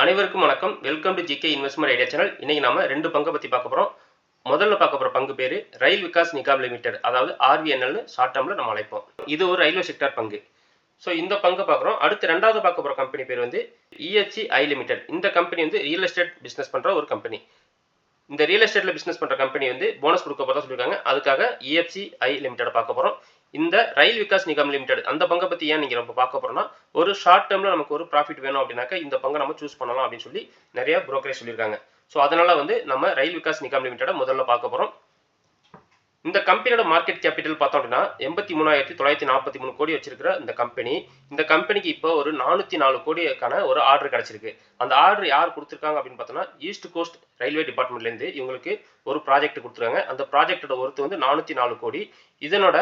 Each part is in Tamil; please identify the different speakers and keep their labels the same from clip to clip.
Speaker 1: அனைவருக்கும் வணக்கம். Welcome to GK investment idea channel இன்னைக்கு நாம ரெண்டு பங்கை பத்தி பார்க்க போறோம். முதல்ல பார்க்க போற பங்கு பேரு ரயில் விகாஸ் நிகாம் லிமிடெட் அதாவது ஆர்விஎன்எல்னு ஷார்ட் டேர்ம்ல நம்ம அழைப்போம். இது ஒரு ரயில்வே செக்டார் பங்கு. ஸோ இந்த பங்கை பார்க்குறோம். அடுத்து ரெண்டாவது பார்க்க போகிற கம்பெனி பேர் வந்து இஎச்சி ஐ லிமிடெட் இந்த கம்பெனி வந்து ரியல் எஸ்டேட் பிஸ்னஸ் பண்ணுற ஒரு கம்பெனி இந்த ரியல் எஸ்டேட்டில் பிஸ்னஸ் பண்ணுற கம்பெனி வந்து போனஸ் கொடுக்க போகிறதா சொல்லியிருக்காங்க அதுக்காக இஎஃப்சி ஐ லிமிடெட் பார்க்க போகிறோம் இந்த ரயில் விகாஸ் நிகம் லிமிடெட் அந்த பங்கை பத்தி ஏன் நீங்க நம்ம பார்க்க போறோம்னா ஒரு ஷார்ட் டேர்ம்ல நமக்கு ஒரு ப்ராஃபிட் வேணும் அப்படின்னாக்கா இந்த பங்கை நம்ம சூஸ் பண்ணலாம் அப்படின்னு சொல்லி நிறைய புரோக்கரேஜ் சொல்லியிருக்காங்க. ஸோ அதனால வந்து நம்ம ரயில் விகாஸ் நிகாம் லிமிடெட் முதல்ல பார்க்க போறோம். இந்த கம்பெனியோட மார்க்கெட் கேபிட்டல் பார்த்தோம் அப்படின்னா எண்பத்தி மூணாயிரத்தி தொள்ளாயிரத்தி நாற்பத்தி மூணு கோடி வச்சிருக்கிற இந்த கம்பெனி இந்த கம்பெனிக்கு இப்போ ஒரு நானூற்றி நாலு கோடிக்கான ஒரு ஆர்டர் கிடைச்சிருக்கு. அந்த ஆர்டர் யார் கொடுத்துருக்காங்க அப்படின்னு பார்த்தோம்னா ஈஸ்ட் கோஸ்ட் ரயில்வே டிபார்ட்மெண்ட்லேருந்து இவங்களுக்கு ஒரு ப்ராஜெக்ட் கொடுத்துருக்காங்க. அந்த ப்ராஜெக்டோட ஒருத்து வந்து நானூற்றி நாலு கோடி. இதனோட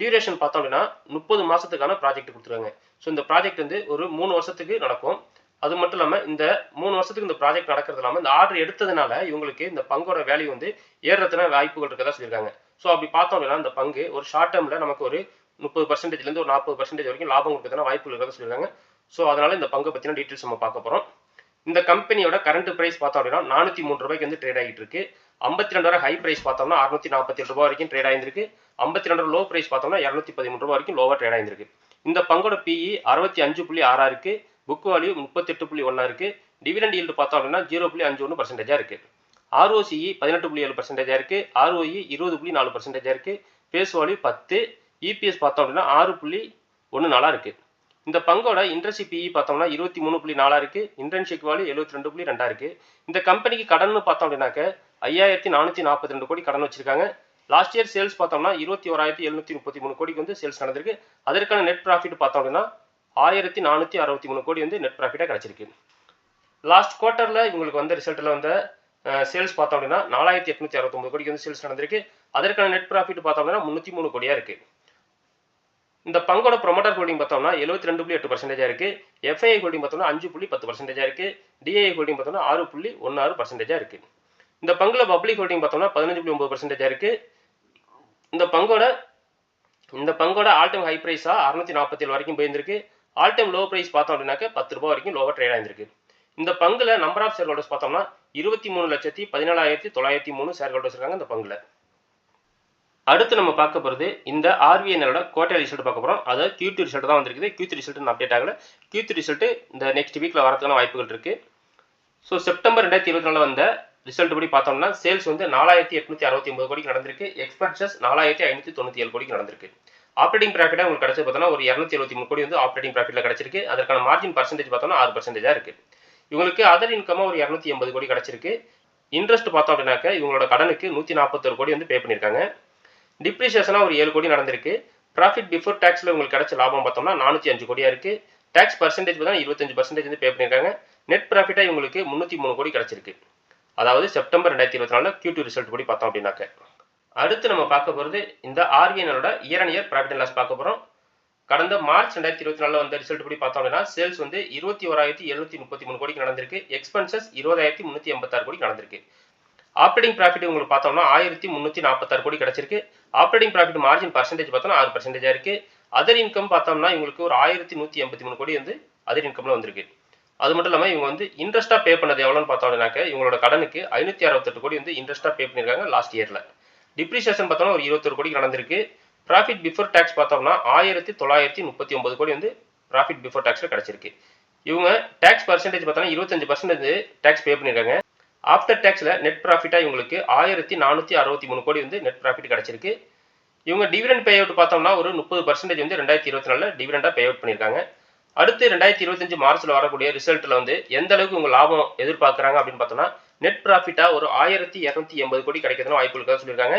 Speaker 1: டியூரேஷன் பார்த்தோம் அப்படின்னா முப்பது மாதத்துக்கான ப்ராஜெக்ட் கொடுத்துருக்காங்க. ஸோ இந்த ப்ராஜெக்ட் வந்து ஒரு மூணு வருஷத்துக்கு நடக்கும். அது மட்டும் இல்லாமல் இந்த மூணு வருஷத்துக்கு இந்த ப்ராஜெக்ட் நடக்கிறது இல்லாமல் இந்த ஆர்டர் எடுத்ததுனால இவங்களுக்கு இந்த பங்கோட வேல்யூ வந்து ஏறுறதுன வாய்ப்புகள் இருக்கதா சொல்லியிருக்காங்க. ஸோ அப்படி பார்த்தோம் அப்படின்னா இந்த பங்கு ஒரு ஷார்ட் டேர்மில் நமக்கு ஒரு முப்பது பர்சன்டேஜ்லேருந்து ஒரு நாற்பது பர்சன்டேஜ் வரைக்கும் லாபம் கொடுக்கறதுனா வாய்ப்புகள் இருக்கதா சொல்லியிருக்காங்க. ஸோ அதனால இந்த பங்கை பற்றின டீட்டெயில்ஸ் நம்ம பார்க்க போகிறோம் இந்த கம்பெனியோட கரண்ட் ப்ரைஸ் பார்த்தோம் அப்படின்னா நானூற்றி மூணு ரூபாய்க்கு வந்து ட்ரேட் ஆகிட்டு இருக்கு. ஐம்பத்தி ரெண்டாயிரம் ஹை பிரைஸ் பார்த்தோம்னா அறுநூத்தி நாற்பத்தி ரூபாய் வரைக்கும் ட்ரேட் ஆயிருந்திருக்கு. ஐம்பத்தி ரெண்டு லோ பிரைஸ் பார்த்தோம்னா இரநூத்தி பதிமூணு ரூபாய் வரைக்கும் லோவாக ட்ரேட் ஆயிருந்திருக்கு. இந்த பங்கோட பிஇ அறுபத்தி அஞ்சு புள்ளி ஆறா இருக்கு. புக் வேல்யூ முப்பத்தெட்டு புள்ளி ஒன்றா இருக்கு. டிவிடெண்ட் ஈல்டு பார்த்தோம் அப்படின்னா ஜீரோ புள்ளி அஞ்சு ஒன்று பர்சன்டேஜாக இருக்கு. ஆர்ஓசிஇ பதினெட்டு புள்ளி ஏழு பர்சன்டேஜாக இருக்கு. ஆர்ஓஇ இருபது புள்ளி நாலு பர்சன்டேஜாக இருக்கு. பேஸ் வேல்யூ பத்து. இபிஎஸ் பார்த்தோம் அப்படின்னா ஆறு புள்ளி ஒன்று நாளா இருக்கு. இந்த பங்கோட இன்ட்ரெஸ்ட் பிஇ பார்த்தோம்னா இருபத்தி மூணு புள்ளி நாலா இருக்கு. இன்டர்ன்ஷிப் வேல்யூ எழுபத்தி ரெண்டு புள்ளி ரெண்டா இருக்கு. இந்த கம்பெனிக்கு கடன் பார்த்தோம் அப்படின்னாக்க ஐயாயிரத்தி நானூற்றி நாற்பத்தி ரெண்டு கோடி கடன் வச்சிருக்காங்க. லாஸ்ட் இயர் சேல்ஸ் பார்த்தோம்னா இருபத்தி ஓராயிரத்தி எழுநூத்தி முப்பத்தி மூணு கோடிக்கு வந்து சேல்ஸ் நடந்திருக்கு. அதற்கான நெட் ப்ராஃபிட் பார்த்தோம் அப்படின்னா ஆயிரத்தி நானூற்றி அறுபத்தி மூணு கோடி வந்து நெட் ப்ராஃபிட்டாக கிடச்சிருக்கு. லாஸ்ட் குவார்ட்டரில் இவங்களுக்கு வந்த ரிசல்ட்டில் வந்த சேல்ஸ் பார்த்தோம் அப்படின்னா நாலாயிரத்தி எட்நூத்தி அறுபத்தொம்பது கோடிக்கு வந்து சேல்ஸ் நடந்திருக்கு. அதற்கான நெட் ப்ராஃபிட் பார்த்தோம் அப்படின்னா முந்நூற்றி மூணு கோடியாக இருக்குது இந்த பங்கோட ப்ரொமோட்டர் ஹோல்டிங் பார்த்தோம்னா எழுபத்தி ரெண்டு புள்ளி எட்டு பர்சன்டேஜாக இருக்கு. எஃப்ஐஐ ஹோல்டிங் பார்த்தோம்னா அஞ்சு புள்ளி பத்து பர்சன்டேஜாக இருக்கு. டிஐஐ ஹோல்டிங் பார்த்தோம்னா ஆறு புள்ளி ஒன்று ஆறு பர்சன்டேஜாக இருக்கு. இந்த பங்குல பப்ளிக் ஹோல்டிங் பார்த்தோம்னா பதினஞ்சு புள்ளி ஒன்பது பர்சன்டேஜ் இருக்கு. இந்த பங்கோட இந்த பங்கோட ஆல் டைம் ஹை ப்ரைஸாக அறுநூத்தி நாற்பத்தி ஏழு வரைக்கும் போயிருந்திருக்கு. ஆல் டைம் லோ ப்ரைஸ் பார்த்தோம் அப்படின்னாக்க பத்து ரூபாய் வரைக்கும் லோவாக ட்ரேட் ஆயிருந்திருக்கு. இந்த பங்குல நம்பர் ஆஃப் ஷேர் ஹோல்டர்ஸ் பார்த்தோம்னா இருபத்தி மூணு லட்சத்தி பதினேழாயிரத்தி தொள்ளாயிரத்தி மூணு ஷேர் ஹோல்டர்ஸ் இருக்காங்க இந்த பங்குல. அடுத்து நம்ம பார்க்க போகிறது இந்த ஆர்விஎனோட கோட்டை ரிசல்ட் பார்க்க போகிறோம் அதாவது கியூடி ரிசல்ட் தான் வந்திருக்குது. கியூடி ரிசல்ட் அப்டேட் ஆகல. கியூடி ரிசல்ட் இந்த நெக்ஸ்ட் வீக்கில் வரதுக்கான வாய்ப்புகள் இருக்குது ஸோ செப்டம்பர் ரெண்டாயிரத்தி இருபத்தி நாலு வந்த ரிசல்ட் படி பார்த்தோம்னா சேல்ஸ் வந்து நாலாயிரத்தி எட்நூத்தி அறுபத்தி ஒன்பது கோடிக்கு நடந்திருக்கு. எக்ஸ்பென்சஸ் நாலாயிரத்தி ஐநூற்றி தொண்ணூற்றி ஏழு கோடிக்கு நடந்திருக்கு. ஆப்ரேட்டிங் ப்ராஃபிட்டாக உங்களுக்கு கிடைச்சது பார்த்தோம்னா ஒரு இரநூத்தி எழுபத்தி மூணு கோடி வந்து ஆப்ரேட்டிங் ப்ராஃபிட்டில் கிடைச்சிருக்கு. அதற்கான மார்ஜின் பர்சன்டேஜ் பார்த்தோம்னா ஆறு பர்சன்டேஜாக இருக்குது இவங்களுக்கு அதர் இன்கமாக ஒரு இரநூத்தி எண்பது கோடி கிடைச்சிருக்கு. இன்ட்ரெஸ்ட் பார்த்தோம் அப்படின்னாக்க இவங்களோட கடனுக்கு நூற்றி நாற்பத்தொரு கோடி வந்து பே பண்ணியிருக்காங்க. டிப்ரிசியேஷனாக ஒரு ஏழு கோடி நடந்திருக்கு. ப்ராஃபிட் பிஃபோர் டேக்ஸில் உங்களுக்கு கிடைச்ச லாபம் பார்த்தோம்னா நானூற்றி அஞ்சு கோடியாக இருக்குது டேக்ஸ் பர்சன்டேஜ் பார்த்தா இருபத்தஞ்சு பர்சன்டேஜ் வந்து பே பண்ணியிருக்காங்க. நெட் ப்ராஃபிட்டாக இவங்களுக்கு முந்நூற்றி மூணு கோடி கிடைச்சிருக்கு. அதாவது செப்டம்பர் ரெண்டாயிரத்தி இருபத்தி நாலில் கியூ ரிசல்ட் படி பார்த்தோம் அப்படின்னாக்க. அடுத்து நம்ம பார்க்க போகிறது இந்த ஆர்விஎனோட year and year profit and loss பார்க்க போகிறோம் கடந்த மார்ச் ரெண்டாயிரத்தி இருபத்தி நாலில் வந்த ரிசல்ட் படி பார்த்தோம் அப்படின்னா சேல்ஸ் வந்து இருபத்தி ஓராயிரத்தி எழுநூத்தி முப்பத்தி மூணு கோடிக்கு நடந்திருக்கு. எக்ஸ்பென்சஸ் இருபதாயிரத்தி முந்நூற்றி எண்பத்தாறு கோடி நடந்திருக்கு. ஆப்ரேட்டிங் ப்ராஃபிட் உங்களுக்கு பார்த்தோம்னா ஆயிரத்தி முந்நூற்றி நாற்பத்தாறு கோடி கிடைச்சிருக்கு. ஆப்ரேட்டிங் ப்ராஃபிட் மார்ஜின் பர்சன்டேஜ் பார்த்தோம்னா ஆறு பர்சன்டேஜாக இருக்குது அதர் இன்கம் பார்த்தோம்னா இவங்களுக்கு ஒரு ஆயிரத்தி நூற்றி எண்பத்தி மூணு கோடி வந்து அதர் இன்கம்ல வந்திருக்கு. அது மட்டும் இல்லாமல் இவங்க வந்து இன்ட்ரெஸ்ட்டாக பே பண்ணது எவ்வளோன்னு பார்த்தோம்னாக்க இவங்களோட கடனுக்கு ஐநூற்றி அறுபத்தெட்டு கோடி வந்து இன்ட்ரெஸ்ட்டாக பே பண்ணியிருக்காங்க லாஸ்ட் இயரில் டிப்ரிசியேஷன் பார்த்தோம்னா ஒரு இருபத்தொரு கோடி நடந்திருக்கு. ப்ராஃபிட் பிஃபோர் டேக்ஸ் பார்த்தோம்னா ஆயிரத்தி தொள்ளாயிரத்தி முப்பத்தி ஒன்பது கோடி வந்து ப்ராஃபிட் பிஃபோர் டேக்ஸில் கிடச்சிருக்கு. இவங்க டேக்ஸ் பர்சன்டேஜ் பார்த்தோம்னா இருபத்தஞ்சு பர்சன்டேஜ் டேக்ஸ் பே பண்ணியிருக்காங்க ஆஃப்டர் டேக்ஸில் நெட் ப்ராஃபிட்டாக இவங்களுக்கு ஆயிரத்தி நானூற்றி அறுபத்தி மூணு கோடி வந்து நெட் ப்ராஃபிட் கிடச்சிருக்கு. இவங்க டிவிடெண்ட் பே அவுட் பார்த்தோம்னா ஒரு முப்பது பர்சன்டேஜ் வந்து ரெண்டாயிரத்தி இருபத்தி நாலில் டிவிடெண்டாக பே அவுட் பண்ணியிருக்காங்க அடுத்து ரெண்டாயிரத்தி இருபத்தஞ்சு மார்ச்சில் வரக்கூடிய ரிசல்ட்டில் வந்து எந்த அளவுக்கு உங்க லாபம் எதிர்பார்க்குறாங்க அப்படின்னு பார்த்தோம்னா நெட் ப்ராஃபிட்டாக ஒரு ஆயிரத்தி இரநூத்தி எண்பது கோடி கிடைக்கிறதுன்னு வாய்ப்பு இருக்கா சொல்லியிருக்காங்க.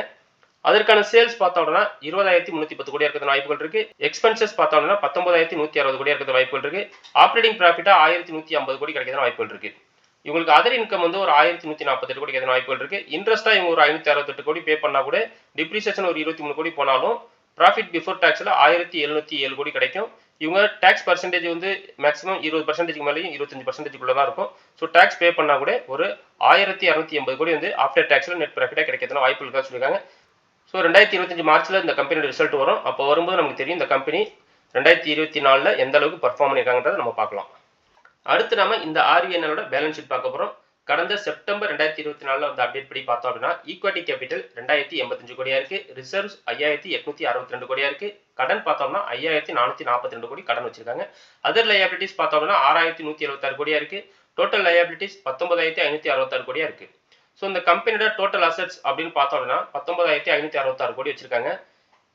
Speaker 1: அதற்கான சேல்ஸ் பார்த்தோம்னா இருபதாயிரத்தி முன்னூத்தி பத்து கோடி இருக்கிறது வாய்ப்புகள் இருக்கு. எக்ஸ்பென்சஸ் பார்த்தோம்னா பத்தொன்பதாயிரத்தி நூற்றி அறுபது கோடி இருக்கிறது வாய்ப்புகள் இருக்கு. ஆப்ரேட்டிங் ப்ராஃபிட்டாக ஆயிரத்தி நூற்றி ஐம்பது கோடி கிடைக்கிறதுன்னு வாய்ப்புகள் இருக்கு. இவங்களுக்கு அதர் இன்கம் வந்து ஒரு ஆயிரத்தி நூற்றி நாற்பத்தெட்டு கோடி கிடைக்கிற வாய்ப்புகள் இருக்கு. இன்ட்ரெஸ்டா இவங்க ஒரு ஐநூற்றி அறுபத்தெட்டு கோடி பே பண்ணா கூட டிப்ரிசியேஷன் ஒரு இருபத்தி மூணு கோடி போனாலும் ப்ராஃபிட் பிஃபோர் டேக்ஸில் ஆயிரத்தி எழுநூற்றி ஏழு கோடி கிடைக்கும். இவங்க டேக்ஸ் பர்சன்டேஜ் வந்து மேக்ஸிமம் இருபது பர்சன்டேஜ்க்கு மேலேயும் இருபத்தஞ்சு பர்சன்டேஜ்க்குள்ளே தான் இருக்கும். ஸோ டேக்ஸ் பே பண்ணால் கூட ஒரு ஆயிரத்தி இரநூத்தி எண்பது கோடி வந்து ஆஃப்டர் டேக்ஸில் நெட் ப்ராஃபிட்டாக கிடைக்கிறதுனா வாய்ப்பு இருக்கான்னு சொல்லியிருக்காங்க. ஸோ ரெண்டாயிரத்தி இருபத்தஞ்சு மார்ச்சில் இந்த கம்பெனியோட ரிசல்ட் வரும். அப்போ வரும்போது நமக்கு தெரியும் இந்த கம்பெனி ரெண்டாயிரத்தி இருபத்தி நாலில் எந்த அளவுக்கு பர்ஃபார்ம் பண்ணியிருக்காங்கன்றதை நம்ம பார்க்கலாம். அடுத்து நம்ம இந்த ஆர்விஎன்எலோட பேலன்ஸ் ஷீட் பார்க்க போகிறோம் கடந்த செப்டம்பர் ரெண்டாயிரத்தி இருபத்தி நாலில் வந்து அப்டேட் படி பார்த்தோம் அப்படின்னா ஈக்விட்டி கேபிட்டல் ரெண்டாயிரத்தி எண்பத்தஞ்சு கோடியா இருக்கு ரிசர்வ்ஸ் ஐயாயிரத்தி எட்நூத்தி அறுபத்தி ரெண்டு கோடியா இருக்கு கடன் பார்த்தோம்னா ஐயாயிரத்தி நானூத்தி நாற்பத்தி ரெண்டு கோடி கடன் வச்சிருக்காங்க. அதர் லயபிலிட்டிஸ் அப்படின்னா ஆறாயிரத்தி நூத்தி எழுபத்தாறு கோடியா இருக்கு டோட்டல் லயபிலிட்டிஸ் பத்தொன்பதாயிரத்தி ஐநூத்தி அறுபத்தாறு கோடியா இருக்கு ஸோ இந்த கம்பெனியோட டோட்டல் அசெட்ஸ் அப்படின்னு பார்த்தோம் அப்படின்னா பத்தொன்பதாயிரத்தி ஐநூத்தி அறுபத்தாறு கோடி வச்சிருக்காங்க.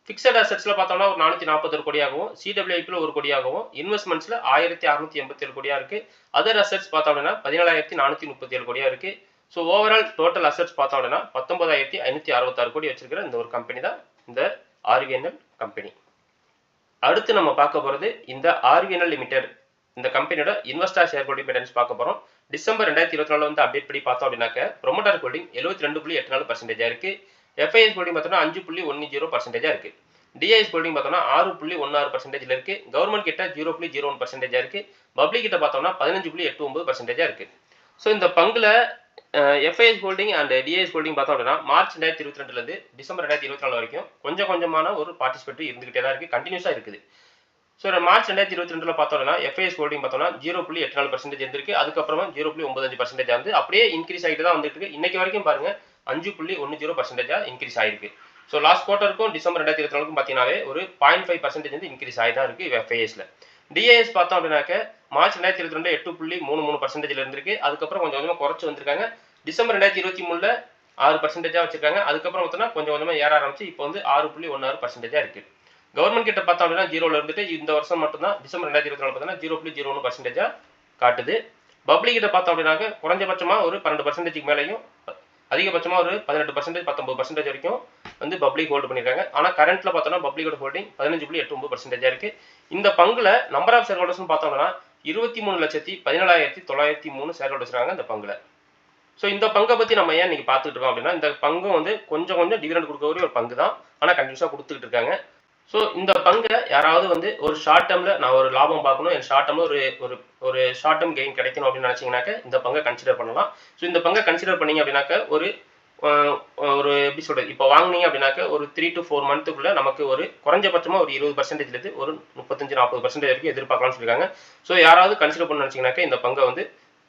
Speaker 1: ஃபிக்ஸட் அசட்ஸில் பார்த்தோம்னா ஒரு நானூற்றி நாற்பத்தொரு கோடியாகவும் சிடபிள்யூஐபியில் ஒரு கோடியாகவும் இன்வெஸ்ட்மெண்ட்ஸில் ஆயிரத்தி அறுநூத்தி எண்பத்தி ஏழு கோடியாக இருக்குது அதர் அசெட்ஸ் பார்த்தோம் அப்படின்னா பதினேழாயிரத்தி நானூற்றி முப்பத்தி ஏழு கோடியாக இருக்குது ஸோ ஓவரால் டோட்டல் அசெட்ஸ் பார்த்தோம் அப்படின்னா பத்தொன்பதாயிரத்தி ஐநூற்றி அறுபத்தாறு கோடி வச்சிருக்கிற இந்த ஒரு கம்பெனி தான் இந்த ஆர்விஎன்எல் கம்பெனி அடுத்து நம்ம பார்க்க போகிறது இந்த ஆர்விஎன்எல் லிமிடெட் இந்த கம்பெனியோட இன்வெஸ்டர் ஷேர் ஹோல்டிங் பேட்டன்ஸ் பார்க்க போகிறோம் டிசம்பர் ரெண்டாயிரத்தி இருபத்தி நாலு வந்து அப்டேட் படி பார்த்தோம் அப்படின்னாக்க ப்ரொமோட்டர் ஹோல்டிங் எழுபத்தி ரெண்டு புள்ளி எட்டு நாலு பர்சன்டேஜாக இருக்குது எஃப்ஐஎஸ் ஹோல்டிங் பார்த்தோம்னா அஞ்சு புள்ளி ஒன்று ஜீரோ பர்சன்டேஜாக இருக்குது டிஐஎஸ் ஹோல்டிங் பார்த்தோம்னா ஆறு புள்ளி ஒன்னாறு பர்சன்டேஜில் இருக்குது கவர்மெண்ட் கிட்ட ஜீரோ புள்ளி ஜீரோ ஒன் பர்சன்டேஜாக இருக்குது பப்ளிக் கிட்ட பார்த்தோம்னா பதினஞ்சு புள்ளி எட்டு ஒன்பது பர்சன்டேஜாக இருக்குது ஸோ இந்த பங்குல FIS holding and DIS holding பார்த்தோம் அப்படின்னா மார்ச் ரெண்டாயிரத்தி இருபத்தி ரெண்டுலேருந்து டிசம்பர் ரெண்டாயிரத்தி இருபத்தி நாலு வரைக்கும் கொஞ்சம் கொஞ்சமான ஒரு பார்ட்டிசிபேட் இருந்துகிட்டே தான் இருக்குது கண்டினியூஸாக இருக்குது. ஸோ மார்ச் ரெண்டாயிரத்தி இருபத்தி ரெண்டில் பார்த்தோம்னா எஃப்ஐஎஸ் ஹோல்டிங் பார்த்தோம்னா ஜீரோ புள்ளி எட்டு நாலு பர்சன்டேஜ் இருந்திருக்கு. அதுக்கப்புறமா ஜீரோ புள்ளி ஒன்பது அஞ்சு பர்சன்டேஜ் வந்து அப்படியே இன்க்ரீஸ் ஆகிட்டு தான் வந்துட்டு இருக்கு. இன்னைக்கு வரைக்கும் பாருங்கள் அஞ்சு புள்ளி ஒன்று ஜீரோ பர்சன்டேஜாக இன்க்ரீஸ் ஆயிருக்கு. ஸோ லாஸ்ட் குவார்ட்டருக்கும் டிசம்பர் ரெண்டாயிரத்தி இருபத்தி நாலுக்கும் பார்த்தீங்கன்னாவே ஒரு பாயிண்ட் ஃபைவ் பர்சன்டேஜ் வந்து இன்க்ரீஸ் ஆகி தான் இருக்கு எஃப்ஐஎஸ்ல டிஏஎஸ் பார்த்தோம் அப்படின்னாக்க மார்ச் ரெண்டாயிரத்தி இருபத்தி ரெண்டு எட்டு புள்ளி மூணு மூணு பர்சன்டேஜ்ல இருந்திருக்கு. அதுக்கப்புறம் கொஞ்சம் கொஞ்சமாக குறைச்சு வந்திருக்காங்க. டிசம்பர் ரெண்டாயிரத்தி இருபத்தி மூணுல ஆறு பர்சன்டேஜாக வச்சிருக்காங்க. அதுக்கப்புறம் பார்த்தோம்னா கொஞ்சம் கொஞ்சமாக ஏற ஆரம்பிச்சு இப்போ வந்து ஆறு புள்ளி ஒன்று ஆறு பர்சன்டேஜாக இருக்கு. கவர்மெண்ட் கிட்ட பார்த்தோம் அப்படின்னா ஜீரோல இருந்துட்டு இந்த வருஷம் மட்டும் தான் டிசம்பர் ரெண்டாயிரத்தி இருபத்தி நாலு பார்த்தீங்கன்னா ஜீரோ புள்ளி ஜீரோ ஒன்று பர்சன்டேஜாக காட்டுது. பப்ளிக் கிட்ட பார்த்தோம் அப்படின்னாக்க குறைஞ்சபட்சமாக ஒரு பன்னெண்டு பர்சன்டேஜ்க்கு மேலேயும் அதிகபட்சமாக ஒரு பதினெட்டு பர்சன்டேஜ் பத்தொம்பது பர்சன்டேஜ் வரைக்கும் வந்து பப்ளிக் ஹோல்டு பண்ணியிருக்காங்க ஆனால் கரண்ட்டில் பார்த்தோம்னா பப்ளிக்கோட ஹோல்டிங் பதினஞ்சு புள்ளி எட்டு ஒம்பது பர்சன்டேஜாக இருக்குது இந்த பங்குல நம்பர் ஆஃப் ஷேர் ஹோல்டர்ஸ்னு பார்த்தோம்னா இருபத்தி மூணு லட்சத்தி பதினேழாயிரத்தி தொள்ளாயிரத்தி மூணு ஷேர் ஹோல்டர்ஸ் இருக்காங்க இந்த பங்குல. ஸோ இந்த பங்கை பற்றி நம்ம ஏன் இன்னைக்கு பார்த்துட்டு இருக்கோம் அப்படின்னா இந்த பங்கும் வந்து கொஞ்சம் கொஞ்சம் டிவிடெண்ட் கொடுக்கக்கூடிய ஒரு பங்கு தான் ஆனால் கண்டினியூஸாக கொடுத்துக்கிட்டு இருக்காங்க. ஸோ இந்த பங்கை யாராவது வந்து ஒரு ஷார்ட் டேர்மில் நான் ஒரு லாபம் பார்க்கணும் என் ஷார்ட் டேர்மில் ஒரு ஒரு ஒரு ஷார்ட் டேர்ம் கெயின் கிடைக்கணும் அப்படின்னு நினச்சிங்கனாக்க இந்த பங்கை கன்சிடர் பண்ணலாம். ஸோ இந்த பங்கை கன்சிடர் பண்ணீங்க அப்படின்னாக்க ஒரு ஒரு எப்படி சொல்கிறது இப்போ வாங்கினீங்க அப்படின்னாக்க ஒரு த்ரீ டு ஃபோர் மந்த்துக்குள்ளே நமக்கு ஒரு குறைஞ்சபட்சமாக ஒரு இருபது பர்சன்டேஜ்லேருந்து ஒரு முப்பத்தஞ்சு நாற்பது பர்சன்டேஜ் வரைக்கும் எதிர்பார்க்கலாம்னு சொல்லியிருக்காங்க ஸோ யாராவது கன்சிடர் பண்ண நினச்சிங்கனாக்க இந்த பங்கை வந்து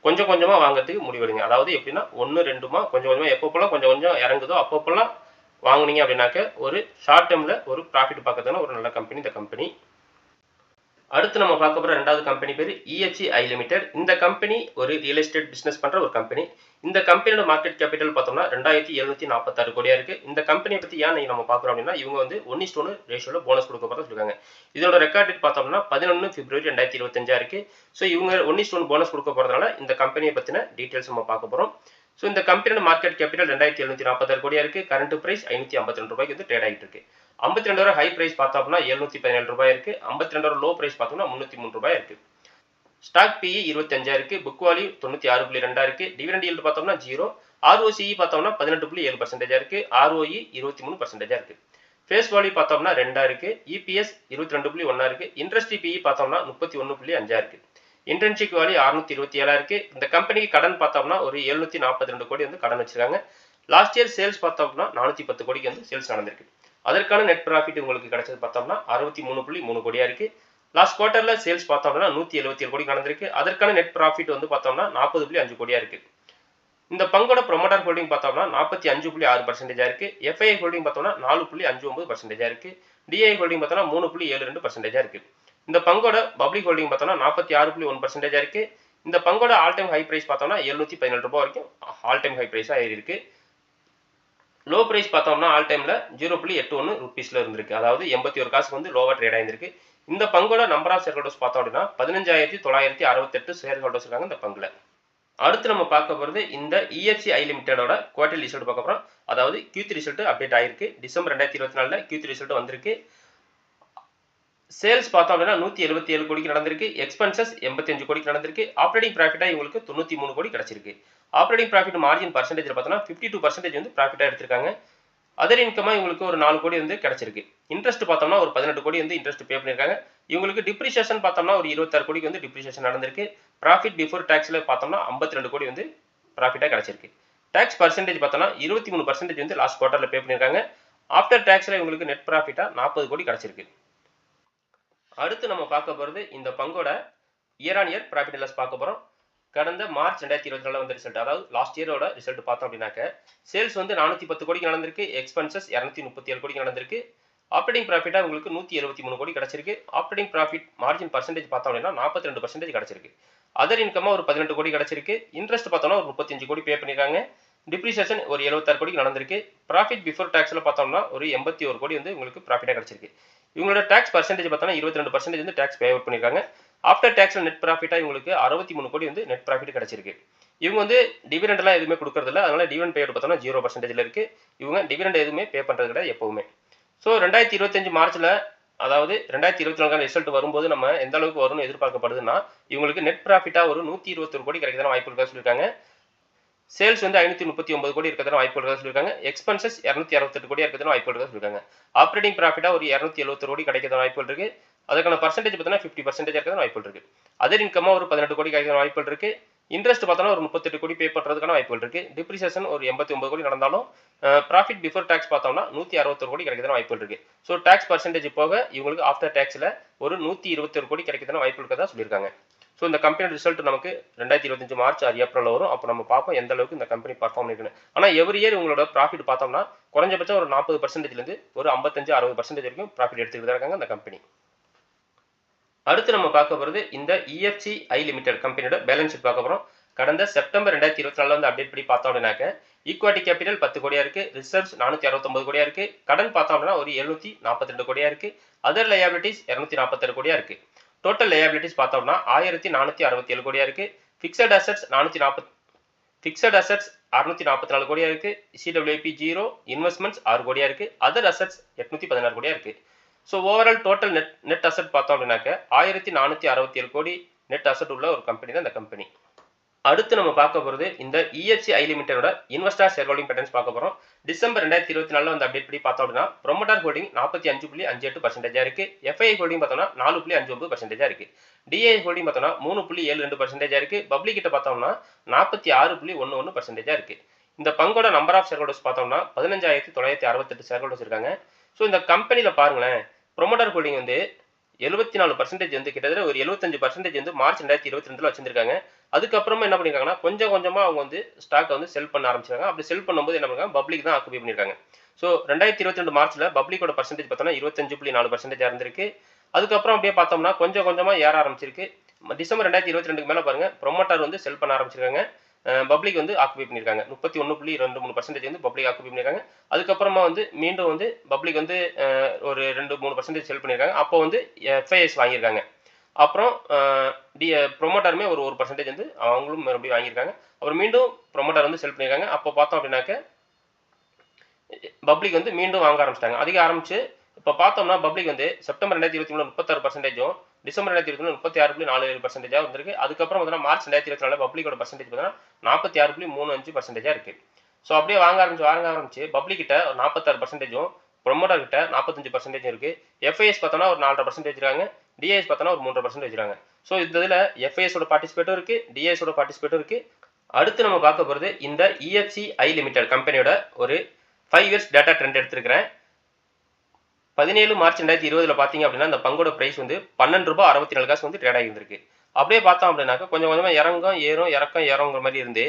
Speaker 1: கொஞ்சம் கொஞ்சமாக வாங்குறதுக்கு முடிவெடுங்க. அதாவது எப்படின்னா ஒன்று ரெண்டுமா கொஞ்சம் கொஞ்சமாக எப்போப்போல்லாம் கொஞ்சம் கொஞ்சம் இறங்குதோ அப்பப்பெல்லாம் வாங்குனீங்க அப்படின்னாக்க ஒரு ஷார்ட் டேர்மில் ஒரு ப்ராஃபிட் பார்க்கறதுனா ஒரு நல்ல கம்பெனி இந்த கம்பெனி அடுத்து நம்ம பார்க்க போகிற ரெண்டாவது கம்பெனி பேர் இஎச்சி ஐ லிமிடெட் இந்த கம்பெனி ஒரு ரியல் எஸ்டேட் பிஸ்னஸ் பண்ணுற ஒரு கம்பெனி இந்த கம்பெனியோட மார்க்கெட் கேபிட்டல் பார்த்தோம்னா ரெண்டாயிரத்தி எழுநூத்தி நாற்பத்தாறு கோடியா இருக்கு. இந்த கம்பெனியை பற்றி ஏன் நம்ம பார்க்குறோம் அப்படின்னா இவங்க வந்து ஒன் இஸ்ட் ஒன்று ரேஷியோவில் போனஸ் கொடுக்க போகிறதா சொல்லியிருக்காங்க இதோட ரெக்கார்ட் டேட் பார்த்தோம்னா பதினொன்று பிப்ரவரி ரெண்டாயிரத்தி இருபத்தஞ்சா இருக்கு. ஸோ இவங்க ஒன் இஸ்ட் ஒன் போனஸ் கொடுக்க போகிறதுனால இந்த கம்பெனியை பற்றின டீட்டெயில்ஸ் நம்ம பார்க்க போகிறோம் ஸோ இந்த கம்பெனியோட மார்க்கெட் கேபிட்டல் ரெண்டாயிரத்தி எழுநூத்தி நாற்பத்தாறு கோடியா இருக்கு. கரண்ட் பிரைஸ் ஐநூத்தி ஐம்பத்தி ரெண்டு ரூபாய்க்கு வந்து ட்ரேட் ஆகிட்டு இருக்கு. ஐம்பத்தி ரெண்டாயிரம் ஹை பிரைஸ் பார்த்தோம் அப்படின்னா எழுநூத்தி பதினேழு ரூபாய் இருக்கு. ஐம்பத்தி ரெண்டாயிரம் லோ பிரைஸ் பார்த்தோம்னா முன்னூத்தி மூணு ரூபாய் இருக்கு. ஸ்டாக் பிஇ இருபத்தஞ்சா இருக்கு. புக் வால்யூ தொண்ணூத்தி ஆறு புள்ளி ரெண்டா இருக்கு. டிவிடெண்ட் ஈல்டு பார்த்தோம்னா ஜீரோ ஆர்ஓசிஇ பார்த்தோம்னா பதினெட்டு புள்ளி ஏழு பர்சன்டேஜா இருக்கு. ஆர்ஓஇ இருபத்தி மூணு பர்சன்டேஜா இருக்கு. ஃபேஸ் வேல்யூ பார்த்தோம்னா ரெண்டா இருக்கு. இபிஎஸ் இருபத்தி ரெண்டு புள்ளி ஒன்னா இருக்கு. இன்ட்ரெஸ்ட் பிஇ பார்த்தோம்னா முப்பத்தி ஒன்று புள்ளி அஞ்சா இருக்கு. இன்டர்ன்ஷிப் வேல்யூ அறுநூத்தி இருபத்தி ஏழா இருக்கு. இந்த கம்பெனிக்கு கடன் பார்த்தோம்னா ஒரு எழுநூத்தி நாற்பத்தி ரெண்டு கோடி வந்து கடன் வச்சிருக்காங்க. லாஸ்ட் இயர் சேல்ஸ் பார்த்தோம்னா நானூத்தி பத்து கோடிக்கு வந்து சேல்ஸ் நடந்திருக்கு. அதற்கான நெட் ப்ராஃபிட் உங்களுக்கு கிடைச்சது பார்த்தோம்னா அறுபத்தி மூணு புள்ளி மூணு கோடியா இருக்கு. லாஸ்ட் குவார்ட்டர்ல சேல்ஸ் பார்த்தோம்னா நூத்தி எழுபத்தி ஏழு கோடி நடந்திருக்கு. அதற்கான நெட் ப்ராஃபிட் வந்து பார்த்தோம்னா நாற்பது புள்ளி அஞ்சு கோடியா இருக்கு. இந்த பங்கோட ப்ரொமோட்டர் ஹோல்டிங் பார்த்தோம்னா நாற்பத்தி அஞ்சு புள்ளி ஆறு பர்சன்டேஜா இருக்கு. எஃப்ஐ ஹோல்டிங் பார்த்தோம்னா நாலு புள்ளி அஞ்சு ஒன்பது பர்சன்டேஜா இருக்கு. டிஐ ஹோல்டிங் பார்த்தோம்னா மூணு புள்ளி ஏழு ரெண்டு பர்சன்டேஜா இருக்கு. இந்த பங்கோட பப்ளிக் ஹோல்டிங் பார்த்தோம்னா நாற்பத்தி ஆறு புள்ளி ஒன் பர்சன்டேஜாக இருக்குது இந்த பங்கோட ஆல் டைம் ஹை ப்ரைஸ் பார்த்தோம்னா எழுநூற்றி பதினேழு ரூபா வரைக்கும் ஆல் டைம் ஹை ப்ரைஸாக ஏறி லோ ப்ரைஸ் பார்த்தோம்னா ஆல் டைமில் ஜீரோ புள்ளி எட்டு ஒன்று ருபீஸில் இருந்திருக்கு. அதாவது எண்பத்தி ஒரு காசுக்கு வந்து லோவாக ட்ரேட் ஆயிருந்திருக்கு. இந்த பங்கோட நம்பர் ஆஃப் ஷேர் ஹோல்டர்ஸ் பார்த்தோம் அப்படின்னா பதினஞ்சாயிரத்தி தொள்ளாயிரத்தி அறுபத்தெட்டு ஷேர் ஹோல்டர்ஸ் இருக்காங்க இந்த பங்குல. அடுத்து நம்ம பார்க்க போகிறது இந்த இஎஃப்சி ஐ லிமிடெடோட குவார்டர் ரிசல்ட் பார்க்க போகிறோம் அதாவது கியூத் ரிசல்ட் அப்டேட் ஆயிருக்கு. டிசம்பர் ரெண்டாயிரத்தி இருபத்தி நாலில் கியூத் ரிசல்ட் வந்திருக்கு. சேல்ஸ் பார்த்தோம் அப்படின்னா நூற்றி எழுபத்தி ஏழு கோடிக்கு நடந்திருக்கு. எக்ஸ்பென்சஸ் எண்பத்தஞ்சு கோடிக்கு நடந்திருக்கு. ஆப்ரேட்டிங் ப்ராஃபிட்டாக இவங்களுக்கு தொண்ணூற்றி மூணு கோடி கிடச்சிருக்கு. ஆப்ரேட்டிங் ப்ராஃபிட் மார்ஜின் பர்சன்டேஜ் பார்த்தோம்னா ஃபிஃப்டி டூ பர்சன்டேஜ் வந்து ப்ராஃபிட்டாக எடுத்திருக்காங்க. அதர் இன்கமாக இவங்களுக்கு ஒரு நாலு கோடி வந்து கிடச்சிருக்கு. இன்ட்ரெஸ்ட் பார்த்தோம்னா ஒரு பதினெட்டு கோடி வந்து இன்ட்ரெஸ்ட் பே பண்ணியிருக்காங்க. இவங்களுக்கு டிப்ரிசியேஷன் பார்த்தோம்னா ஒரு இருபத்தாறு கோடிக்கு வந்து டிப்ரிசியேஷன் நடந்திருக்கு. ப்ராஃபிட் பிஃபோர் டேக்ஸில் பார்த்தோம்னா ஐம்பத்தி ரெண்டு கோடி வந்து ப்ராஃபிட்டாக கிடச்சிருக்கு. டேக்ஸ் பர்சன்டேஜ் பார்த்தோம்னா இருபத்தி மூணு பர்சன்டேஜ் வந்து லாஸ்ட் குவார்ட்டரில் பே பண்ணியிருக்காங்க. ஆஃப்டர் டேக்ஸில் இவங்களுக்கு நெட் ப்ராஃபிட்டாக நாற்பது கோடி கிடச்சிருக்கு. அடுத்து நம்ம பார்க்க போகிறது இந்த பங்கோட year on year profit loss பார்க்க போகிறோம் கடந்த மார்ச் ரெண்டாயிரத்தி இருபத்தி நாலு வந்த ரிசல்ட் அதாவது லாஸ்ட் இயரோட ரிசல்ட் பார்த்தோம் அப்படின்னாக்க சேல்ஸ் வந்து நானூற்றி பத்து கோடிக்கு நடந்திருக்கு எக்ஸ்பென்சஸ் இரநூத்தி முப்பத்தி ஏழு கோடிக்கு நடந்திருக்கு. ஆப்ரேட்டிங் ப்ராஃபிட்டாக உங்களுக்கு நூற்றி எழுபத்தி மூணு கோடி கிடச்சிருக்கு. ஆப்ரேட்டிங் ப்ராஃபிட் மார்ஜின் பர்சன்டேஜ் பார்த்தோம் அப்படின்னா நாற்பத்தி ரெண்டு பர்சன்டேஜ் கிடச்சிருக்கு. அதர் இன்கமாக ஒரு பதினெட்டு கோடி கிடச்சிருக்கு. இன்ட்ரெஸ்ட் பார்த்தோம்னா ஒரு முப்பத்தஞ்சு கோடி பே பண்ணியிருக்காங்க டிப்ரிசியேஷன் ஒரு எழுபத்தாறு கோடிக்கு நடந்திருக்கு. ப்ராஃபிட் பிஃபோர் டேக்ஸில் பார்த்தோம்னா ஒரு எண்பத்தி ஒரு கோடி வந்து உங்களுக்கு ப்ராஃபிட்டாக கிடச்சிருக்கு. இவங்களோட டேக்ஸ் பர்சன்டேஜ் பார்த்தோம்னா இருபத்தி ரெண்டு பர்சன்டேஜ் வந்து டேக்ஸ் பே அவுட் பண்ணியிருக்காங்க ஆஃப்டர் டேக்ஸில் நெட் ப்ராஃபிட்டாக இவங்களுக்கு அறுபத்தி மூணு கோடி வந்து நெட் ப்ராஃபிட் கிடச்சிருக்கு. இவங்க வந்து டிவிடெண்ட்லாம் எதுவுமே கொடுக்கறதில்ல அதனால டிவிடெண்ட் பே பார்த்தோம்னா ஜீரோ பர்சன்டேஜில் இருக்குது இவங்க டிவிடெண்ட் எதுவுமே பே பண்ணுறது கிடையாது எப்பவுமே. ஸோ ரெண்டாயிரத்தி இருபத்தஞ்சு மார்ச்சில் அதாவது ரெண்டாயிரத்தி இருபத்தி நாலு ரிசல்ட் வரும்போது நம்ம எந்த அளவுக்கு வரும்னு எதிர்பார்க்கப்படுதுன்னா இவங்களுக்கு நெட் ப்ராஃபிட்டாக ஒரு நூற்றி இருபத்தொரு கோடி கிடைக்கிறதான வாய்ப்பு இருக்கா சொல்லியிருக்காங்க சேல்ஸ் வந்து ஐநூற்றி முப்பத்தி ஒன்பது கோடி இருக்கிறதா வாய்ப்பு இருக்கா சொல்லியிருக்காங்க. எக்ஸ்பென்சஸ் இரநூத்தி அறுபத்தெட்டு கோடி இருக்கிறதா வாய்ப்பு இருக்கா சொல்லியிருக்காங்க ஆப்ரேட்டிங் ப்ராஃபிட்டாக ஒரு இரநூத்தி எழுபத்தி கோடி கிடைக்கிறதான வாய்ப்பு இருக்கு. அதுக்கான பர்சன்டேஜ் பார்த்தீங்கன்னா ஃபிஃப்டி பர்சன்டேஜ் இருக்கிறதா வாய்ப்பு இருக்கு. அதர் இன்கமாக ஒரு பதினெட்டு கோடி கிடைக்கிற வாய்ப்பு இருக்கு. இன்ட்ரெஸ்ட் பார்த்தோன்னா ஒரு முப்பத்தெட்டு கோடி பே பண்ணுறதுக்கான வாய்ப்புகள் இருக்கு. டிப்ரிசியேஷன் ஒரு எண்பத்தி ஒன்பது கோடி நடந்தாலும் ப்ராஃபிட் பிஃபோர் டேக்ஸ் பார்த்தோம்னா நூற்றி அறுபத்தொரு கோடி கிடைக்கிறதான வாய்ப்புகள் இருக்கு. ஸோ டேக்ஸ் பர்சன்டேஜ் போக இவங்களுக்கு ஆஃப்டர் டேக்ஸில் ஒரு நூற்றி இருபத்தொரு கோடி கிடைக்கிறதான வாய்ப்பு இருக்கதான் சொல்லியிருக்காங்க. ஸோ இந்த கம்பெனி ரிசல்ட் நமக்கு ரெண்டாயிரத்தி இருபத்தஞ்சு மார்ச் ஆறு ஏப்ரல் வரும். அப்போ நம்ம பார்ப்போம் எந்த அளவுக்கு இந்த கம்பெனி பர்ஃபார்ம் பண்ணிருக்குன்னு ஆனால் எவ்ரி இயர் உங்களோட ப்ராஃபிட் பார்த்தோம்னா குறைஞ்சபட்சம் ஒரு நாற்பது பர்சன்டேஜ்லேருந்து ஒரு ஐம்பத்தஞ்சு அறுபது பர்சன்டேஜ் வரைக்கும் ப்ராஃபிட் எடுத்துக்கிட்டு தான் இருக்காங்க அந்த கம்பெனி அடுத்து நம்ம பார்க்க போகிறது இந்த இஎஃப்சி ஐ லிமிடெட் கம்பெனியோட பேலன்ஸ் ஷீட் பார்க்க போகிறோம் கடந்த செப்டம்பர் ரெண்டாயிரத்தி இருபத்தி நாலில் வந்து அப்டேட் பண்ணி பார்த்தோம் அப்படின்னாக்க ஈக்வாட்டி கேபிட்டல் பத்து கோடியா இருக்கு ரிசர்வ்ஸ் நானூற்றி அறுபத்தொம்பது கோடியா இருக்கு கடன் பார்த்தோம் அப்படின்னா ஒரு எழுநூற்றி நாற்பத்தி ரெண்டு கோடியா இருக்கு அதர் லயபிலிட்டிஸ் இரநூத்தி நாற்பத்தெட்டு கோடியா இருக்குது டோட்டல் லேபிலிட்டிஸ் பார்த்தோம்னா ஆயிரத்தி நானூற்றி அறுபத்தி ஏழு கோடியா இருக்கு. ஃபிக்ஸட் அசட்ஸ் நானூற்றி நாற்பத் ஃபிக்ஸட் அசட்ஸ் அறுநூத்தி நாற்பத்தி நாலு கோடியா இருக்கு. சிடபிள்யூபி ஜீரோ இன்வெஸ்ட்மெண்ட்ஸ் ஆறு கோடியா இருக்கு. அதர் அசட்ஸ் எட்நூத்தி பதினாறு கோடியா இருக்கு. So overall total net net asset பார்த்தோம் அப்படின்னாக்க ஆயிரத்தி நானூற்றி அறுபத்தி ஏழு கோடி நெட் அசட் உள்ள ஒரு கம்பெனி தான் இந்த கம்பெனி அடுத்து நம்ம பார்க்க போகிறது இந்த இஎஃப்சி ஐ லிமிட்டடோட இன்வெஸ்டர் ஷேர் ஹோல்டிங் பேட்டர்ன்ஸ் பார்க்க போகிறோம் டிசம்பர் ரெண்டாயிரத்தி இருபத்தி நாலில் வந்து அப்டேட் படி பார்த்தோம் அப்படின்னா ப்ரொமோட்டர் ஹோல்டிங் நாற்பத்தி அஞ்சு புள்ளி அஞ்சு எட்டு பர்சன்டேஜாக இருக்குது எஃப்ஐ ஹோல்டிங் பார்த்தோம்னா நாலு புள்ளி அஞ்சு ஒன்பது பர்சன்டேஜாக இருக்குது டிஐ ஹோல்டிங் பார்த்தோம்னா மூணு புள்ளி ஏழு ரெண்டு பர்சன்டேஜாக இருக்குது பப்ளிக் கிட்ட பார்த்தோம்னா நாற்பத்தி ஆறு புள்ளி ஒன்று ஒன்று பர்சன்டேஜாக இருக்குது இந்த பங்கோட நம்பர் ஆஃப் ஷேர் ஹோல்டர்ஸ் பார்த்தோம்னா பதினஞ்சாயிரத்தி தொள்ளாயிரத்தி அறுபத்தெட்டு ஷேர் ஹோல்டர்ஸ் இருக்காங்க. ஸோ இந்த கம்பெனியில் பாருங்களேன் ப்ரொமோட்டர் ஹோல்டிங் வந்து எழுபத்தி நாலு பர்சன்டேஜ் வந்து கிட்டத்தட்ட ஒரு எழுபத்தஞ்சு பர்சன்டேஜ் வந்து மார்ச் ரெண்டாயிரத்தி இருபத்தி ரெண்டில் வச்சிருக்காங்க அதுக்கப்புறமா என்ன பண்ணிருக்காங்கன்னா கொஞ்சம் கொஞ்சமாக அவங்க வந்து ஸ்டாக்கை வந்து செல் பண்ண ஆரம்பிச்சாங்க அப்படி செல் பண்ணும்போது என்ன பண்ணுறாங்க பப்ளிக் தான் ஆக்குபை பண்ணியிருக்காங்க ஸோ ரெண்டாயிரத்தி இருபத்தி ரெண்டு மார்ச்ல பப்ளிக்கோட பர்சன்டேஜ் பார்த்தோம்னா இருபத்தஞ்சு புள்ளி நாலு பர்சன்டேஜ் இருந்திருக்கு. அதுக்கப்புறம் அப்படியே பார்த்தோம்னா கொஞ்சம் கொஞ்சமாக ஏற ஆரம்பிச்சிருக்கு. டிசம்பர் ரெண்டாயிரத்தி இருபத்தி ரெண்டுக்கு மேலே பாருங்கள் ப்ரொமோட்டர் வந்து செல் பண்ண ஆரம்பிச்சிருக்காங்க. பப்ளிக் வந்து ஆக்குபை பண்ணியிருக்காங்க முப்பத்தி ஒன்று புள்ளி ரெண்டு மூணு பர்சன்டேஜ் வந்து பப்ளிக் ஆக்குபை பண்ணியிருக்காங்க அதுக்கப்புறமா வந்து மீண்டும் வந்து பப்ளிக் வந்து ஒரு ரெண்டு மூணு பர்சன்டேஜ் செல் பண்ணியிருக்காங்க அப்போ வந்து எஃப்ஐஎஸ் வாங்கியிருக்காங்க. அப்புறம் டி ப்ரொமோட்டருமே ஒரு ஒரு பர்சன்டேஜ் வந்து அவங்களும் மறுபடியும் வாங்கியிருக்காங்க. அப்புறம் மீண்டும் ப்ரொமோட்டர் வந்து செல் பண்ணியிருக்காங்க. அப்போ பார்த்தோம் அப்படின்னாக்க பப்ளிக் வந்து மீண்டும் வாங்க ஆரம்பிச்சிட்டாங்க. அதிக ஆரம்பிச்சு இப்போ பார்த்தோம்னா பப்ளிக் வந்து செப்டம்பர் ரெண்டாயிரத்தி இருபத்தி மூணு முப்பத்தாறு பர்சன்டேஜும் டிசம்பர் ரெண்டாயிரத்தி இருபத்தி மூணு முப்பத்தி ஆறு புள்ளி நாலு ஏழு பர்சன்டேஜாக வந்திருக்கு. அதுக்கப்புறம் பார்த்தீங்கன்னா மார்ச் ரெண்டாயிரத்தி இருபத்தி நாலு பப்ளிக்கோட பர்சன்டேஜ் பார்த்தீங்கன்னா நாற்பத்தி ஆறு புள்ளி மூணு அஞ்சு பர்சன்டேஜாக இருக்குது ஸோ அப்படியே வாங்க ஆரம்பிச்சு வாங்க ஆரம்பிச்சு பப்ளிக் கிட்ட ஒரு நாற்பத்தாறு பர்சன்டேஜும் ப்ரொமோட்டர் கிட்ட நாற்பத்தஞ்சு பர்சன்டேஜ் இருக்குது எஃப்ஐஎஸ் பார்த்தோன்னா ஒரு நாலரை பர்சன்டேஜ் இருக்காங்க. டிஐஎஸ் பார்த்தோன்னா ஒரு மூன்று பர்சன்ட் வச்சுருக்காங்க. ஸோ இந்த இதில் எஃப்ஐஎஸோட பார்ட்டிசிபேட்டும் இருக்குது டிஐஎஸோட பார்ட்டிசிபேட்டும் இருக்குது அடுத்து நம்ம பார்க்க போகிறது இந்த இஎஃப்சி ஐ லிமிடெட் கம்பெனியோட ஒரு ஃபைவ் இயர்ஸ் டேட்டா ட்ரெண்ட் எடுத்திருக்கிறேன். பதினேழு மார்ச் ரெண்டாயிரத்தி இருபதில் பார்த்தீங்க அப்படின்னா அந்த பங்கோட ப்ரைஸ் வந்து பன்னெண்டு ரூபாய் அறுபத்தி நாலு காசு வந்து ட்ரேட் ஆகியிருந்திருக்கு. அப்படியே பார்த்தோம் அப்படின்னாக்கா கொஞ்சம் கொஞ்சமாக இறங்கும் ஏறும் இறக்கம் ஏறங்கிற மாதிரி இருந்து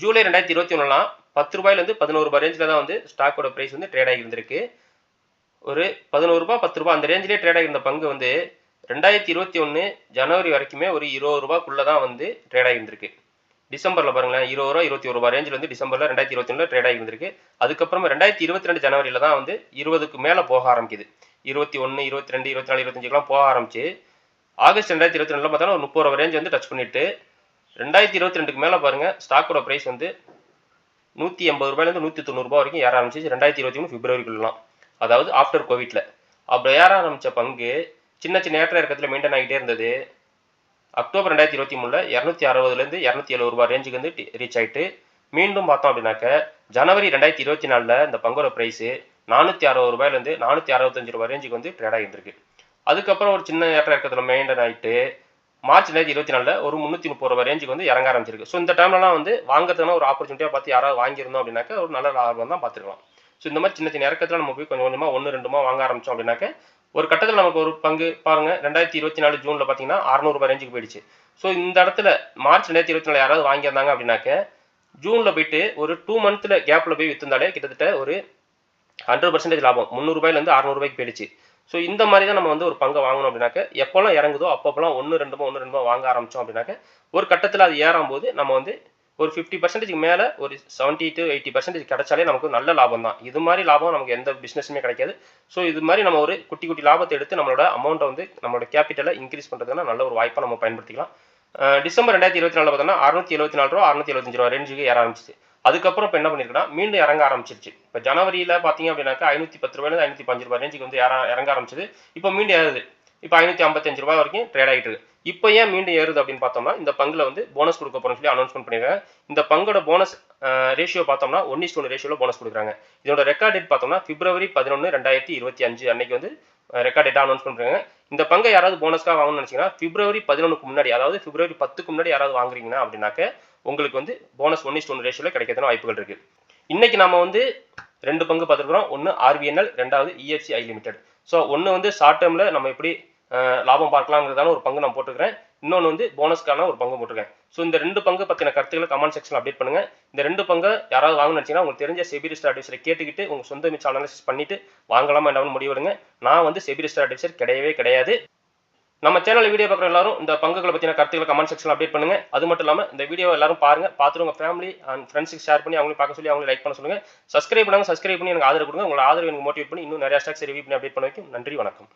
Speaker 1: ஜூலை ரெண்டாயிரத்தி இருபத்தி ஒன்றுலாம் பத்து ரூபாயிலேருந்து பதினோரு ரூபாய் ரேஞ்சில் தான் வந்து ஸ்டாக்கோட ப்ரைஸ் வந்து ட்ரேட் ஆகியிருந்திருக்கு. ஒரு பதினோரு ரூபா பத்து ரூபா அந்த ரேஞ்சிலே ட்ரேட் ஆகியிருந்த பங்கு வந்து ரெண்டாயிரத்தி இருபத்தி ஒன்று ஜனவரி வரைக்குமே ஒரு இருபது ரூபாய்க்குள்ளே தான் வந்து ட்ரேட் ஆகியிருந்திருக்கு. டிசம்பரில் பாருங்களேன் இருபது ரூபா இருபத்தி ஒரு ரூபா ரேஞ்சில் வந்து டிசம்பரில் ரெண்டாயிரத்தி இருபத்தி ஒன்றில் ட்ரேட் ஆகியிருந்திருக்கு. அதுக்கப்புறம் ரெண்டாயிரத்தி இருபத்தி ரெண்டு ஜனவரியில் தான் வந்து இருபதுக்கு மேலே போக ஆரம்பிக்குது. இருபத்தி ஒன்று இருபத்தி ரெண்டு இருபத்தி நாலு இருபத்தஞ்சுக்கெலாம் போக ஆரம்பிச்சு ஆகஸ்ட் ரெண்டாயிரத்தி இருபத்தி ரெண்டில் பார்த்தோன்னா ஒரு முப்பது ரூபா ரேஞ்ச் வந்து டச் பண்ணிட்டு ரெண்டாயிரத்தி இருபத்தி ரெண்டுக்கு மேலே பாருங்கள் ஸ்டாக்கோட ப்ரைஸ் வந்து நூற்றி எண்பது ரூபாயிலேருந்து நூற்றி தொண்ணூறுபா வரைக்கும் ஏற ஆரம்பிச்சு ரெண்டாயிரத்தி இருபத்தி மூணு பிப்ரவரிக்குள்ளலாம் அதாவது ஆஃப்டர் கோவிட்டில் அப்புறம் ஏற ஆரம்பித்த பங்கு சின்ன சின்ன ஏற்ற இறக்கத்தில் மெயின்டைன் ஆகிட்டே இருந்தது. அக்டோபர் ரெண்டாயிரத்தி இருபத்தி மூணில் இரநூத்தி அறுபதுலேருந்து இரநூத்தி எழுபது ரூபாய் ரேஞ்சுக்கு வந்து ரீச் ஆகிட்டு மீண்டும் பார்த்தோம் அப்படின்னாக்க ஜனவரி ரெண்டாயிரத்தி இருபத்தி நாலில் இந்த பங்கோட ப்ரைஸு நானூற்றி அறுபது ரூபாயிலேருந்து நானூற்றி அறுபத்தஞ்சு ரூபாய் ரேஞ்சுக்கு வந்து ட்ரேட் ஆகியிருந்திருக்கு அதுக்கப்புறம் ஒரு சின்ன ஏற்ற இறக்கத்தில் மெயின்டைன் ஆகிட்டு மார்ச் ரெண்டாயிரத்தி இருபத்தி நாலில் ஒரு முந்நூற்றி முப்பது ரூபாய் ரேஞ்சுக்கு வந்து இறங்க ஆரம்பிச்சிருக்கு. ஸோ இந்த டைம்லலாம் வந்து வாங்குறதுனா ஒரு ஆப்பர்ச்சுனிட்டியாக பார்த்து யாராவது வாங்கியிருந்தோம் அப்படின்னாக்க ஒரு நல்ல லாபம் தான் பார்த்துருக்கலாம் ஸோ இந்த மாதிரி சின்ன சின்ன இறக்கத்தில் நம்ம போய் கொஞ்சம் கொஞ்சமாக ஒன்று ரெண்டுமா வாங்க ஆரம்பிச்சோம் அப்படின்னாக்க ஒரு கட்டத்தில் நமக்கு ஒரு பங்கு பாருங்க ரெண்டாயிரத்தி இருபத்தி நாலு ஜூனில் பார்த்தீங்கன்னா அறநூறுபா ரேஞ்சுக்கு போயிடுச்சு. ஸோ இந்த இடத்துல மார்ச் ரெண்டாயிரத்தி இருபத்தி நாலு யாராவது வாங்கியிருந்தாங்க அப்படின்னாக்க ஜூனில் போயிட்டு ஒரு டூ மந்த்தில் கேப்பில் போய் விற்றுந்தாலே கிட்டத்தட்ட ஒரு ஹண்ட்ரட் பர்சன்டேஜ் லாபம். முந்நூறுபாயிலேருந்து அறநூறுபாய்க்கு போயிடுச்சு. ஸோ இந்த மாதிரி தான் நம்ம வந்து ஒரு பங்கை வாங்கணும் அப்படின்னாக்க எப்போல்லாம் இறங்குதோ அப்பப்போலாம் ஒன்று ரெண்டுமோ ஒன்று ரெண்டுமோ வாங்க ஆரம்பித்தோம் அப்படின்னாக்க ஒரு கட்டத்தில் அது ஏறும்போது நம்ம வந்து ஒரு ஃபிஃப்டி பர்சன்டேஜ்க்கு மேலே ஒரு செவன்ட்டி டு எயிட்டி பர்சன்டேஜ் கிடைச்சாலே நமக்கு நல்ல லாபம் தான் இது மாதிரி லாபம் நமக்கு எந்த பிஸ்னஸுமே கிடைக்காது. ஸோ இது மாதிரி நம்ம ஒரு குட்டி குட்டி லாபத்தை எடுத்து நம்மளோட அமௌண்ட்டை வந்து நம்மளோட கேபிட்டலை இன்க்ரீஸ் பண்ணுறதுனா நல்ல ஒரு வாய்ப்பாக நம்ம பயன்படுத்திக்கலாம். டிசம்பர் ரெண்டாயிரத்தி இருபத்தி நாலு பார்த்தோம்னா அறுநூத்தி எழுபத்தி நாலு ரூபா அறுநூத்தி எழுபத்தஞ்சு ரூபா ரேஞ்சுக்கு ஏற ஆரம்பிச்சிச்சு. அதுக்கப்புறம் இப்போ என்ன பண்ணிருக்குன்னா மீண்டும் இறங்க ஆரம்பிச்சிருச்சு. இப்போ ஜனவரியில் பார்த்தீங்க அப்படின்னாக்கா ஐநூற்றி பத்து ரூபாயிலிருந்து ஐநூற்றி பஞ்சு ரூபாய் ரேஞ்சுக்கு வந்து இறங்க ஆரம்பிச்சது. இப்போ மீண்டும் ஏறுது. இப்போ ஐநூற்றி ஐம்பத்தஞ்சு ரூபாய் வரைக்கும் ட்ரேட் ஆகிட்டு இருக்கு. இப்போ ஏன் மீண்டும் ஏறுது அப்படின்னு பார்த்தோம்னா இந்த பங்கில் வந்து போனஸ் கொடுக்க போறோம்னு சொல்லி அனௌன்ஸ்மெண்ட் பண்ணிருக்காங்க. இந்த பங்கோட போனஸ் ரேஷியோ பார்த்தோம்னா ஒன் ஒன்று ரேஷியோவில் போனஸ் கொடுக்குறாங்க. இதோட ரெக்கார்ட் டேட் பார்த்தோம்னா பிப்ரவரி பதினொன்று ரெண்டாயிரத்தி இருபத்தி அஞ்சு அன்னைக்கு வந்து ரெக்கார்ட் டேட்டா அனௌன்ஸ் பண்ணுறாங்க இந்த பங்கை யாராவது போனஸ்க்காக வாங்கணும்னு நினச்சிங்கன்னா பிப்ரவரி பதினொன்றுக்கு முன்னாடி அதாவது பிப்ரவரி பத்துக்கு முன்னாடி யாராவது வாங்குறீங்கன்னா அப்படின்னாக்க உங்களுக்கு வந்து போனஸ் ஒன் ஒன்று ஒன் ரேஷியோவில் கிடைக்கிறதுன வாய்ப்புகள் இருக்குது இன்னைக்கு நம்ம வந்து ரெண்டு பங்கு பார்த்துருக்குறோம். ஒன்று ஆர்பிஎன்எல் ரெண்டாவது இஎஃப்சி ஐ லிமிடெட் ஸோ ஒன்று வந்து ஷார்ட் டேர்மில் நம்ம எப்படி லாபம் பார்க்கலாங்கிறதான ஒரு பங்கு நான் போட்டுக்கிறேன் இன்னொன்று வந்து போனஸ்க்கான ஒரு பங்கு போட்டிருக்கேன். ஸோ இந்த ரெண்டு பங்கு பற்றின கருத்துக்களை கமெண்ட் செக்ஷன் அப்டேட் பண்ணுங்க. இந்த ரெண்டு பங்கு யாராவது வாங்கணும்னு நினச்சிங்கன்னா உங்களுக்கு தெரிஞ்ச செபிரிஸ்டர் அட்வைசரை கேட்டுக்கிட்டு உங்கள் சொந்த மிச்சம் அனாலிசிஸ் பண்ணிட்டு வாங்கலாமா என்னன்னு முடிவெடுங்க நான் வந்து செபிரிஸ்டர் அட்வைசர் கிடையவே கிடையாது. நம்ம சேனல் வீடியோ பார்க்குற எல்லாரும் இந்த பங்குகளை பற்றின கருத்துக்களை கமெண்ட் செக்ஷன் அப்டேட் பண்ணுங்க. அது மட்டும் இல்லாமல் இந்த வீடியோ எல்லாரும் பாருங்க. பார்த்துட்டு உங்கள் ஃபேமிலி அண்ட் ஃப்ரெண்ட்ஸுக்கு ஷேர் பண்ணி அவங்களும் பார்க்க சொல்லி அவங்களை லைக் பண்ண சொல்லுங்க. சஸ்கிரைப் பண்ணாங்க சஸ்கிரைப் பண்ணி எனக்கு ஆதரவு கொடுங்க. உங்களை ஆதரவு எனக்கு மோட்டிவேட் பண்ணி இன்னும் நிறைய ஸ்டாக்ஸ் ரிவ்யூ பண்ணி அப்டேட் பண்ண வைக்கும். நன்றி வணக்கம்.